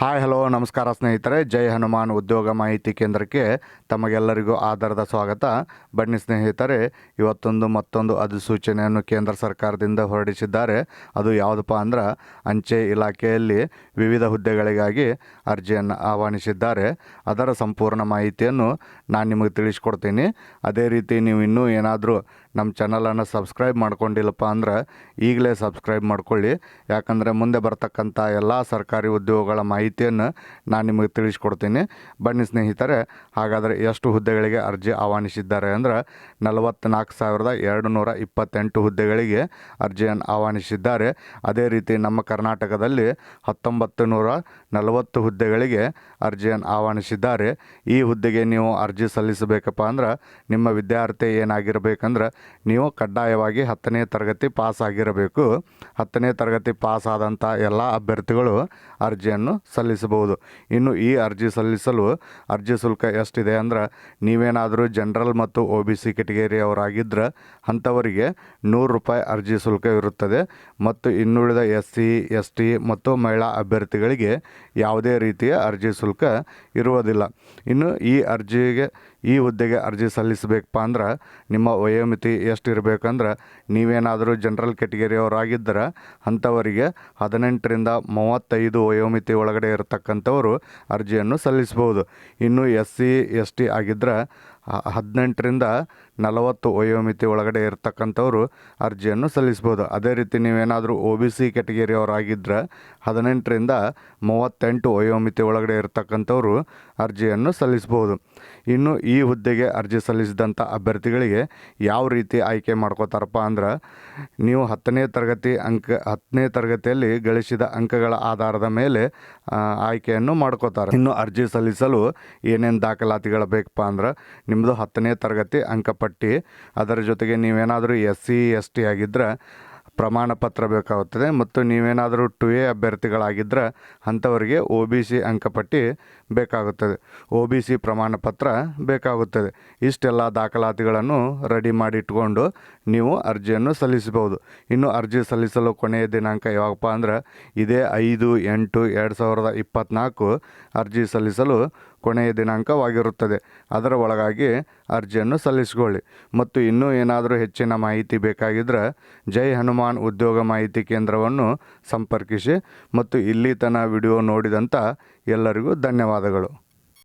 Hi hello ನಮಸ್ಕಾರ ಸ್ನೇಹಿತರೆ. ಜೈ ಹನುಮಾನ್ ಉದ್ಯೋಗ ಮಾಹಿತಿ ಕೇಂದ್ರಕ್ಕೆ ತಮಗೆಲ್ಲರಿಗೂ ಆಧಾರದ ಸ್ವಾಗತ. ಬನ್ನಿ ಸ್ನೇಹಿತರೆ, ಇವತ್ತೊಂದು ಮತ್ತೊಂದು ಅಧಿಸೂಚನೆಯನ್ನು ಕೇಂದ್ರ ಸರ್ಕಾರದಿಂದ ಹೊರಡಿಸಿದ್ದಾರೆ. ಅದು ಯಾವುದಪ್ಪ ಅಂದ್ರೆ, ಅಂಚೆ ಇಲಾಖೆಯಲ್ಲಿ ವಿವಿಧ ಹುದ್ದೆಗಳಿಗಾಗಿ ಅರ್ಜಿಯನ್ನು ಆಹ್ವಾನಿಸಿದ್ದಾರೆ. ಅದರ ಸಂಪೂರ್ಣ ಮಾಹಿತಿಯನ್ನು ನಾನು ನಿಮಗೆ ತಿಳಿಸ್ಕೊಡ್ತೀನಿ. ಅದೇ ರೀತಿ ನೀವು ಇನ್ನೂ ಏನಾದರೂ ನಮ್ಮ ಚಾನಲನ್ನು ಸಬ್ಸ್ಕ್ರೈಬ್ ಮಾಡ್ಕೊಂಡಿಲ್ಲಪ್ಪ ಅಂದ್ರೆ, ಈಗಲೇ ಸಬ್ಸ್ಕ್ರೈಬ್ ಮಾಡ್ಕೊಳ್ಳಿ. ಯಾಕಂದರೆ ಮುಂದೆ ಬರ್ತಕ್ಕಂಥ ಎಲ್ಲ ಸರ್ಕಾರಿ ಉದ್ಯೋಗಗಳ ಮಾಹಿತಿಯನ್ನು ನಾನು ನಿಮಗೆ ತಿಳಿಸ್ಕೊಡ್ತೀನಿ. ಬನ್ನಿ ಸ್ನೇಹಿತರೆ, ಹಾಗಾದರೆ ಎಷ್ಟು ಹುದ್ದೆಗಳಿಗೆ ಅರ್ಜಿ ಆಹ್ವಾನಿಸಿದ್ದಾರೆ ಅಂದ್ರೆ ನಲವತ್ತ್ನಾಲ್ಕು ಸಾವಿರದ ಎರಡು ನೂರ ಇಪ್ಪತ್ತೆಂಟು ಹುದ್ದೆಗಳಿಗೆ ಅರ್ಜಿಯನ್ನು ಆಹ್ವಾನಿಸಿದ್ದಾರೆ. ಅದೇ ರೀತಿ ನಮ್ಮ ಕರ್ನಾಟಕದಲ್ಲಿ ಹತ್ತೊಂಬತ್ತು ನೂರ ನಲವತ್ತು ಹುದ್ದೆಗಳಿಗೆ ಅರ್ಜಿಯನ್ನು ಆಹ್ವಾನಿಸಿದ್ದಾರೆ. ಈ ಹುದ್ದೆಗೆ ನೀವು ಅರ್ಜಿ ಸಲ್ಲಿಸಬೇಕಪ್ಪ ಅಂದ್ರೆ ನಿಮ್ಮ ವಿದ್ಯಾರ್ಥಿ ಏನಾಗಿರಬೇಕಂದ್ರೆ ನೀವು ಕಡ್ಡಾಯವಾಗಿ ಹತ್ತನೇ ತರಗತಿ ಪಾಸ್ ಆಗಿರಬೇಕು ಹತ್ತನೇ ತರಗತಿ ಪಾಸ್ ಆದಂಥ ಎಲ್ಲ ಅಭ್ಯರ್ಥಿಗಳು ಅರ್ಜಿಯನ್ನು ಸಲ್ಲಿಸಬಹುದು. ಇನ್ನು ಈ ಅರ್ಜಿ ಸಲ್ಲಿಸಲು ಅರ್ಜಿ ಶುಲ್ಕ ಎಷ್ಟಿದೆ ಅಂದ್ರೆ ನೀವೇನಾದರೂ ಜನರಲ್ ಮತ್ತು ಒ ಬಿ ಸಿ ಕೆಟಗರಿಯವರಾಗಿದ್ದರೆ ಅಂಥವರಿಗೆ ನೂರು ರೂಪಾಯಿ ಅರ್ಜಿ ಶುಲ್ಕ ಇರುತ್ತದೆ. ಮತ್ತು ಇನ್ನುಳಿದ ಎಸ್ ಸಿ, ಎಸ್ ಟಿ ಮತ್ತು ಮಹಿಳಾ ಅಭ್ಯರ್ಥಿಗಳಿಗೆ ಯಾವುದೇ ರೀತಿಯ ಅರ್ಜಿ ಶುಲ್ಕ ಇರುವುದಿಲ್ಲ. ಇನ್ನು ಈ ಅರ್ಜಿಗೆ ಈ ಹುದ್ದೆಗೆ ಅರ್ಜಿ ಸಲ್ಲಿಸಬೇಕಪ್ಪ ಅಂದ್ರೆ ನಿಮ್ಮ ವಯೋಮಿತಿ ಎಷ್ಟು ಇರಬೇಕಂದ್ರೆ ನೀವೇನಾದರೂ ಜನರಲ್ ಕೆಟಗರಿಯವರಾಗಿದ್ದರೆ ಅಂಥವರಿಗೆ ಹದಿನೆಂಟರಿಂದ ಮೂವತ್ತೈದು ವಯೋಮಿತಿ ಒಳಗಡೆ ಇರತಕ್ಕಂಥವರು ಅರ್ಜಿಯನ್ನು ಸಲ್ಲಿಸ್ಬೋದು ಇನ್ನು ಎಸ್ ಸಿ ಎಸ್ ಟಿ ಆಗಿದ್ದರೆ ಹದಿನೆಂಟರಿಂದ ನಲವತ್ತು ವಯೋಮಿತಿ ಒಳಗಡೆ ಇರತಕ್ಕಂಥವ್ರು ಅರ್ಜಿಯನ್ನು ಸಲ್ಲಿಸ್ಬೋದು. ಅದೇ ರೀತಿ ನೀವೇನಾದರೂ ಒ ಬಿ ಸಿ ಕೆಟಗರಿಯವರಾಗಿದ್ದರೆ ಹದಿನೆಂಟರಿಂದ ಮೂವತ್ತೆಂಟು ವಯೋಮಿತಿ ಒಳಗಡೆ ಇರತಕ್ಕಂಥವ್ರು ಅರ್ಜಿಯನ್ನು ಸಲ್ಲಿಸ್ಬೋದು. ಇನ್ನು ಈ ಹುದ್ದೆಗೆ ಅರ್ಜಿ ಸಲ್ಲಿಸಿದಂಥ ಅಭ್ಯರ್ಥಿಗಳಿಗೆ ಯಾವ ರೀತಿ ಆಯ್ಕೆ ಮಾಡ್ಕೋತಾರಪ್ಪ ಅಂದ್ರೆ ನೀವು ಹತ್ತನೇ ತರಗತಿ ಅಂಕ, ಹತ್ತನೇ ತರಗತಿಯಲ್ಲಿ ಗಳಿಸಿದ ಅಂಕಗಳ ಆಧಾರದ ಮೇಲೆ ಆಯ್ಕೆಯನ್ನು ಮಾಡ್ಕೋತಾರೆ. ಇನ್ನು ಅರ್ಜಿ ಸಲ್ಲಿಸಲು ಏನೇನು ದಾಖಲಾತಿಗಳು ಬೇಕಪ್ಪ ಅಂದ್ರೆ ನಿಮ್ಮದು ಹತ್ತನೇ ತರಗತಿ ಅಂಕಪಟ್ಟಿ. ಅದರ ಜೊತೆಗೆ ನೀವೇನಾದರೂ ಎಸ್ ಸಿ ಎಸ್ ಟಿ ಆಗಿದ್ದರೆ ಪ್ರಮಾಣ ಪತ್ರ ಬೇಕಾಗುತ್ತದೆ. ಮತ್ತು ನೀವೇನಾದರೂ ಟು ಎ ಅಭ್ಯರ್ಥಿಗಳಾಗಿದ್ದರೆ ಅಂಥವರಿಗೆ ಒ ಬಿ ಸಿ ಅಂಕಪಟ್ಟಿ ಬೇಕಾಗುತ್ತದೆ. ಒ ಬಿ ಸಿ ಪ್ರಮಾಣ ಪತ್ರ ಬೇಕಾಗುತ್ತದೆ. ಇಷ್ಟೆಲ್ಲ ದಾಖಲಾತಿಗಳನ್ನು ರೆಡಿ ಮಾಡಿಟ್ಕೊಂಡು ನೀವು ಅರ್ಜಿಯನ್ನು ಸಲ್ಲಿಸಬಹುದು. ಇನ್ನು ಅರ್ಜಿ ಸಲ್ಲಿಸಲು ಕೊನೆಯ ದಿನಾಂಕ ಯಾವಾಗಪ್ಪ ಅಂದ್ರೆ ಇದೇ ಐದು, ಎಂಟು, ಎರಡು ಸಾವಿರದ ಇಪ್ಪತ್ತ್ನಾಲ್ಕು ಅರ್ಜಿ ಸಲ್ಲಿಸಲು ಕೊನೆಯ ದಿನಾಂಕವಾಗಿರುತ್ತದೆ. ಅದರ ಒಳಗಾಗಿ ಅರ್ಜಿಯನ್ನು ಸಲ್ಲಿಸಿಕೊಳ್ಳಿ. ಮತ್ತು ಇನ್ನೂ ಏನಾದರೂ ಹೆಚ್ಚಿನ ಮಾಹಿತಿ ಬೇಕಾಗಿದ್ದರೆ ಜೈ ಹನುಮಾನ್ ಉದ್ಯೋಗ ಮಾಹಿತಿ ಕೇಂದ್ರವನ್ನು ಸಂಪರ್ಕಿಸಿ ಮತ್ತು ಇಲ್ಲಿ ತನ ವಿಡಿಯೋ ನೋಡಿದಂಥ ಎಲ್ಲರಿಗೂ ಧನ್ಯವಾದಗಳು.